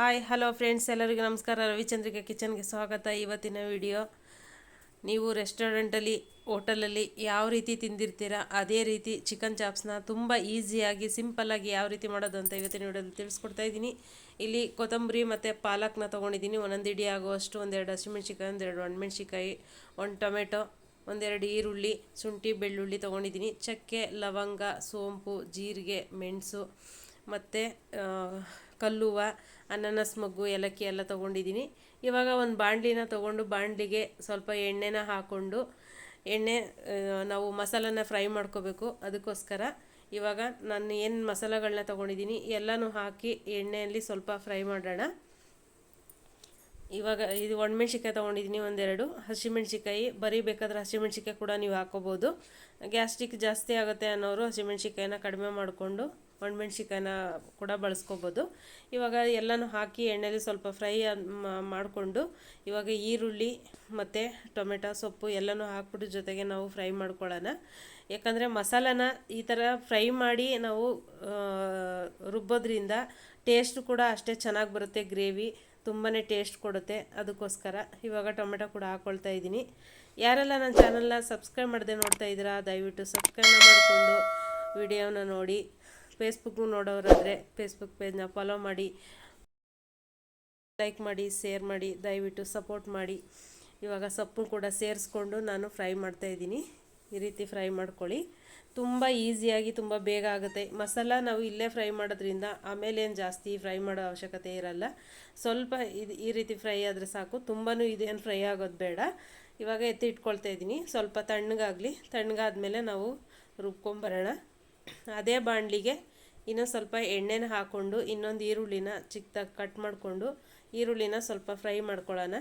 Hi hello friends ಎಲ್ಲರಿಗೂ ನಮಸ್ಕಾರ. ರವಿಚಂದ್ರಿಕಾ ಕಿಚನ್ಗೆ ಸ್ವಾಗತ. ಇವತ್ತಿನ ವಿಡಿಯೋ, ನೀವು ರೆಸ್ಟೋರೆಂಟಲ್ಲಿ ಹೋಟೆಲಲ್ಲಿ ಯಾವ ರೀತಿ ತಿಂದಿರ್ತೀರಾ, ಅದೇ ರೀತಿ ಚಿಕನ್ ಚಾಪ್ಸ್ನ ತುಂಬ ಈಸಿಯಾಗಿ ಸಿಂಪಲ್ಲಾಗಿ ಯಾವ ರೀತಿ ಮಾಡೋದು ಅಂತ ಇವತ್ತಿನ ವಿಡಿಯೋದಲ್ಲಿ ತಿಳಿಸ್ಕೊಡ್ತಾ ಇದ್ದೀನಿ. ಇಲ್ಲಿ ಕೊತ್ತಂಬರಿ ಮತ್ತು ಪಾಲಕ್ನ ತೊಗೊಂಡಿದ್ದೀನಿ. ಒಂದೊಂದು ಇಡಿ ಆಗುವಷ್ಟು ಒಂದೆರಡು ಹಸಿಮೆಣ್ಸಿಕಾಯಿ ಒಂದೆರಡು ಒಣಮೆಣ್ಸಿಕಾಯಿ ಒಂದು ಟೊಮೆಟೊ ಒಂದೆರಡು ಈರುಳ್ಳಿ, ಶುಂಠಿ, ಬೆಳ್ಳುಳ್ಳಿ ತೊಗೊಂಡಿದ್ದೀನಿ. ಚಕ್ಕೆ, ಲವಂಗ, ಸೋಂಪು, ಜೀರಿಗೆ, ಮೆಣಸು ಮತ್ತು ಕಲ್ಲುವ, ಅನಾನಸ್ ಮಗ್ಗು, ಏಲಕ್ಕಿ ಎಲ್ಲ ತೊಗೊಂಡಿದ್ದೀನಿ. ಇವಾಗ ಒಂದು ಬಾಣಲಿನ ತೊಗೊಂಡು ಬಾಣಲಿಗೆ ಸ್ವಲ್ಪ ಎಣ್ಣೆನ ಹಾಕ್ಕೊಂಡು ಎಣ್ಣೆ ನಾವು ಮಸಾಲನ ಫ್ರೈ ಮಾಡ್ಕೋಬೇಕು ಅದಕ್ಕೋಸ್ಕರ. ಇವಾಗ ನಾನು ಏನು ಮಸಾಲೆಗಳನ್ನ ತೊಗೊಂಡಿದ್ದೀನಿ ಎಲ್ಲನೂ ಹಾಕಿ ಎಣ್ಣೆಯಲ್ಲಿ ಸ್ವಲ್ಪ ಫ್ರೈ ಮಾಡೋಣ. ಇವಾಗ ಇದು ಒಣಮೆಣ್ಸಿಕಾಯಿ ತೊಗೊಂಡಿದ್ದೀನಿ ಒಂದೆರಡು. ಹಸಿಮೆಣ್ಸಿಕಾಯಿ ಬರೀ ಬೇಕಾದ್ರೆ ಹಸಿಮೆಣ್ಸಿಕಾಯಿ ಕೂಡ ನೀವು ಹಾಕೋಬೋದು. ಗ್ಯಾಸ್ಟ್ರಿಕ್ ಜಾಸ್ತಿ ಆಗುತ್ತೆ ಅನ್ನೋರು ಹಸಿಮೆಣ್ಸಿಕಾಯಿನ ಕಡಿಮೆ ಮಾಡಿಕೊಂಡು ಒಣಮೆಣ್ಸಿಕಾಯಿನ ಕೂಡ ಬಳಸ್ಕೋಬೋದು. ಇವಾಗ ಎಲ್ಲನೂ ಹಾಕಿ ಎಣ್ಣೆಲಿ ಸ್ವಲ್ಪ ಫ್ರೈ ಮಾಡಿಕೊಂಡು ಇವಾಗ ಈರುಳ್ಳಿ ಮತ್ತು ಟೊಮೆಟೊ, ಸೊಪ್ಪು ಎಲ್ಲನೂ ಹಾಕ್ಬಿಟ್ಟು ಜೊತೆಗೆ ನಾವು ಫ್ರೈ ಮಾಡ್ಕೊಳ್ಳೋಣ. ಯಾಕಂದರೆ ಮಸಾಲನ ಈ ಥರ ಫ್ರೈ ಮಾಡಿ ನಾವು ರುಬ್ಬೋದ್ರಿಂದ ಟೇಸ್ಟ್ ಕೂಡ ಅಷ್ಟೇ ಚೆನ್ನಾಗಿ ಬರುತ್ತೆ ಗ್ರೇವಿ ತುಂಬಾ ಟೇಸ್ಟ್ ಕೊಡುತ್ತೆ. ಅದಕ್ಕೋಸ್ಕರ ಇವಾಗ ಟೊಮೆಟೊ ಕೂಡ ಹಾಕ್ಕೊಳ್ತಾ ಇದ್ದೀನಿ. ಯಾರೆಲ್ಲ ನನ್ನ ಚಾನಲ್ನ ಸಬ್ಸ್ಕ್ರೈಬ್ ಮಾಡದೆ ನೋಡ್ತಾ ಇದ್ದೀರಾ, ದಯವಿಟ್ಟು ಸಬ್ಸ್ಕ್ರೈಬ್ ಮಾಡಿಕೊಂಡು ವಿಡಿಯೋನ ನೋಡಿ. ಫೇಸ್ಬುಕ್ ನೋಡೋರಾದರೆ ಫೇಸ್ಬುಕ್ ಪೇಜ್ನ ಫಾಲೋ ಮಾಡಿ. ಲೈಕ್ ಮಾಡಿ ಶೇರ್ ಮಾಡಿ, ದಯವಿಟ್ಟು ಸಪೋರ್ಟ್ ಮಾಡಿ. ಇವಾಗ ಸೊಪ್ಪು ಕೂಡ ಸೇರಿಸ್ಕೊಂಡು ನಾನು ಫ್ರೈ ಮಾಡ್ತಾಯಿದ್ದೀನಿ ಈ ರೀತಿ ಫ್ರೈ ಮಾಡ್ಕೊಳ್ಳಿ. ತುಂಬ ಈಸಿಯಾಗಿ ತುಂಬ ಬೇಗ ಆಗುತ್ತೆ. ಮಸಾಲ ನಾವು ಇಲ್ಲೇ ಫ್ರೈ ಮಾಡೋದ್ರಿಂದ ಆಮೇಲೆ ಏನು ಜಾಸ್ತಿ ಫ್ರೈ ಮಾಡೋ ಅವಶ್ಯಕತೆ ಇರಲ್ಲ. ಸ್ವಲ್ಪ ಇದು ಈ ರೀತಿ ಫ್ರೈ ಆದರೆ ಸಾಕು. ತುಂಬಾ ಇದೇನು ಫ್ರೈ ಆಗೋದು ಬೇಡ. ಇವಾಗ ಎತ್ತಿ ಇಟ್ಕೊಳ್ತಾ ಇದ್ದೀನಿ. ಸ್ವಲ್ಪ ತಣ್ಣಗಾಗಲಿ. ತಣ್ಣಗಾದ್ಮೇಲೆ ನಾವು ರುಬ್ಕೊಂಬರೋಣ. ಅದೇ ಬಾಣಲಿಗೆ ಇನ್ನೊಂದು ಸ್ವಲ್ಪ ಎಣ್ಣೆನ ಹಾಕ್ಕೊಂಡು ಇನ್ನೊಂದು ಈರುಳ್ಳಿನ ಚಿಕ್ಕದಾಗಿ ಕಟ್ ಮಾಡಿಕೊಂಡು ಈರುಳ್ಳಿನ ಸ್ವಲ್ಪ ಫ್ರೈ ಮಾಡ್ಕೊಳ್ಳೋಣ.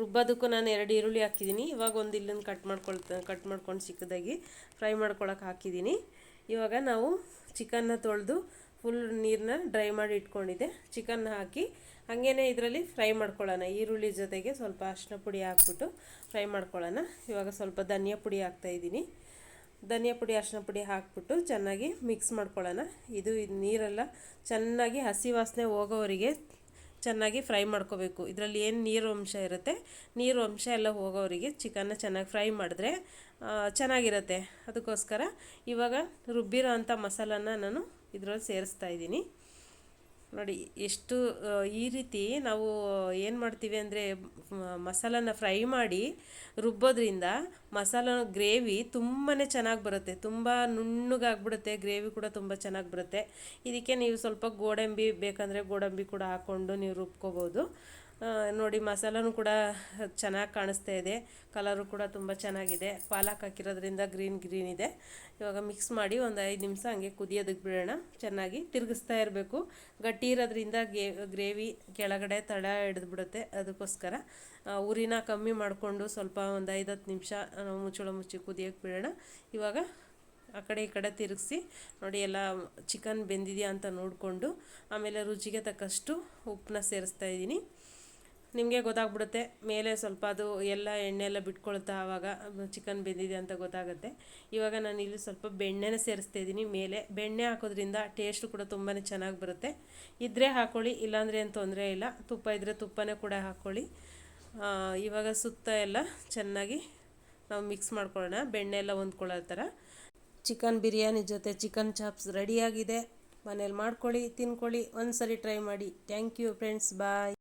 ರುಬ್ಬೋದಕ್ಕೂ ನಾನು ಎರಡು ಈರುಳ್ಳಿ ಹಾಕಿದ್ದೀನಿ. ಇವಾಗ ಒಂದು ಇಲ್ಲನ್ನು ಕಟ್ ಮಾಡ್ಕೊಳ್ತಾ ಕಟ್ ಮಾಡ್ಕೊಂಡು ಚಿಕ್ಕದಾಗಿ ಫ್ರೈ ಮಾಡ್ಕೊಳಕ್ಕೆ ಹಾಕಿದ್ದೀನಿ. ಇವಾಗ ನಾವು ಚಿಕನ್ನ ತೊಳೆದು ಫುಲ್ ನೀರನ್ನ ಡ್ರೈ ಮಾಡಿ ಇಟ್ಕೊಂಡಿದ್ದೆ. ಚಿಕನ್ನ ಹಾಕಿ ಹಾಗೇ ಇದರಲ್ಲಿ ಫ್ರೈ ಮಾಡ್ಕೊಳ್ಳೋಣ. ಈರುಳ್ಳಿ ಜೊತೆಗೆ ಸ್ವಲ್ಪ ಅರಿಶಿನ ಪುಡಿ ಹಾಕ್ಬಿಟ್ಟು ಫ್ರೈ ಮಾಡ್ಕೊಳ್ಳೋಣ. ಇವಾಗ ಸ್ವಲ್ಪ ಧನಿಯಾ ಪುಡಿ ಹಾಕ್ತಾಯಿದ್ದೀನಿ ಧನಿಯಾ ಪುಡಿ ಅರಿಶಿನ ಪುಡಿ ಹಾಕ್ಬಿಟ್ಟು ಚೆನ್ನಾಗಿ ಮಿಕ್ಸ್ ಮಾಡ್ಕೊಳ್ಳೋಣ. ಇದು ಇದು ನೀರೆಲ್ಲ ಚೆನ್ನಾಗಿ ಹಸಿ ವಾಸನೆ ಹೋಗೋವರಿಗೆ ಚೆನ್ನಾಗಿ ಫ್ರೈ ಮಾಡ್ಕೋಬೇಕು. ಇದರಲ್ಲಿ ಏನು ನೀರು ಅಂಶ ಇರುತ್ತೆ? ನೀರು ಅಂಶ ಎಲ್ಲ ಹೋಗೋವರಿಗೆ ಚಿಕನ್ನ ಚೆನ್ನಾಗಿ ಫ್ರೈ ಮಾಡಿದ್ರೆ ಚೆನ್ನಾಗಿರುತ್ತೆ. ಅದಕ್ಕೋಸ್ಕರ ಇವಾಗ ರುಬ್ಬಿರೋ ಅಂಥ ಮಸಾಲನ ನಾನು ಇದರಲ್ಲಿ ಸೇರಿಸ್ತಾ ಇದ್ದೀನಿ. ನೋಡಿ, ಎಷ್ಟು ಈ ರೀತಿ ನಾವು ಏನು ಮಾಡ್ತೀವಿ ಅಂದರೆ ಮಸಾಲನ ಫ್ರೈ ಮಾಡಿ ರುಬ್ಬೋದ್ರಿಂದ ಮಸಾಲ ಗ್ರೇವಿ ತುಂಬಾ ಚೆನ್ನಾಗಿ ಬರುತ್ತೆ. ತುಂಬ ನುಣ್ಣಗಾಗ್ಬಿಡುತ್ತೆ, ಗ್ರೇವಿ ಕೂಡ ತುಂಬ ಚೆನ್ನಾಗಿ ಬರುತ್ತೆ. ಇದಕ್ಕೆ ನೀವು ಸ್ವಲ್ಪ ಗೋಡಂಬಿ ಬೇಕಂದರೆ ಗೋಡಂಬಿ ಕೂಡ ಹಾಕ್ಕೊಂಡು ನೀವು ರುಬ್ಕೋಬೋದು. ನೋಡಿ, ಮಸಾಲನೂ ಕೂಡ ಚೆನ್ನಾಗಿ ಕಾಣಿಸ್ತಾ ಇದೆ. ಕಲರು ಕೂಡ ತುಂಬ ಚೆನ್ನಾಗಿದೆ. ಪಾಲಕ್ ಹಾಕಿರೋದ್ರಿಂದ ಗ್ರೀನ್ ಗ್ರೀನ್ ಇದೆ. ಇವಾಗ ಮಿಕ್ಸ್ ಮಾಡಿ ಒಂದು ಐದು ನಿಮಿಷ ಹಂಗೆ ಕುದಿಯೋದಕ್ಕೆ ಬಿಡೋಣ. ಚೆನ್ನಾಗಿ ತಿರುಗಿಸ್ತಾ ಇರಬೇಕು. ಗಟ್ಟಿ ಇರೋದ್ರಿಂದ ಗ್ರೇವಿ ಕೆಳಗಡೆ ತಡ ಹಿಡಿದ್ಬಿಡುತ್ತೆ. ಅದಕ್ಕೋಸ್ಕರ ಉರಿನ ಕಮ್ಮಿ ಮಾಡಿಕೊಂಡು ಸ್ವಲ್ಪ ಒಂದು ಐದು ಹತ್ತು ನಿಮಿಷ ಮುಚ್ಚಳ ಮುಚ್ಚಿ ಕುದಿಯೋಕ್ಕೆ ಬಿಡೋಣ. ಇವಾಗ ಆ ಕಡೆ ಈ ಕಡೆ ತಿರುಗಿಸಿ, ನೋಡಿ, ಎಲ್ಲ ಚಿಕನ್ ಬೆಂದಿದೆಯಾ ಅಂತ ನೋಡಿಕೊಂಡು, ಆಮೇಲೆ ರುಚಿಗೆ ತಕ್ಕಷ್ಟು ಉಪ್ಪನ್ನ ಸೇರಿಸ್ತಾ ಇದ್ದೀನಿ. ನಿಮಗೆ ಗೊತ್ತಾಗ್ಬಿಡುತ್ತೆ. ಮೇಲೆ ಸ್ವಲ್ಪ ಅದು ಎಲ್ಲ ಎಣ್ಣೆ ಎಲ್ಲ ಬಿಟ್ಕೊಳ್ತಾ ಆವಾಗ ಚಿಕನ್ ಬೆಂದಿದೆ ಅಂತ ಗೊತ್ತಾಗುತ್ತೆ. ಇವಾಗ ನಾನು ಇಲ್ಲಿ ಸ್ವಲ್ಪ ಬೆಣ್ಣೆನ ಸೇರಿಸ್ತಾ ಇದ್ದೀನಿ ಮೇಲೆ. ಬೆಣ್ಣೆ ಹಾಕೋದ್ರಿಂದ ಟೇಸ್ಟು ಕೂಡ ತುಂಬಾ ಚೆನ್ನಾಗಿ ಬರುತ್ತೆ. ಇದ್ದರೆ ಹಾಕ್ಕೊಳ್ಳಿ ಇಲ್ಲಾಂದರೆ ಏನು ತೊಂದರೆ ಇಲ್ಲ. ತುಪ್ಪ ಇದ್ದರೆ ತುಪ್ಪನೇ ಕೂಡ ಹಾಕ್ಕೊಳ್ಳಿ ಇವಾಗ ಸುತ್ತ ಎಲ್ಲ ಚೆನ್ನಾಗಿ ನಾವು ಮಿಕ್ಸ್ ಮಾಡ್ಕೊಳ್ಳೋಣ. ಬೆಣ್ಣೆ ಎಲ್ಲ ಹೊಂದ್ಕೊಳ್ಳೋ ಥರ. ಚಿಕನ್ ಬಿರಿಯಾನಿ ಜೊತೆ ಚಿಕನ್ ಚಾಪ್ಸ್ ರೆಡಿಯಾಗಿದೆ. ಮನೇಲಿ ಮಾಡ್ಕೊಳ್ಳಿ, ತಿನ್ಕೊಳ್ಳಿ. ಒಂದು ಸರಿ ಟ್ರೈ ಮಾಡಿ. Thank you friends. ಬಾಯ್.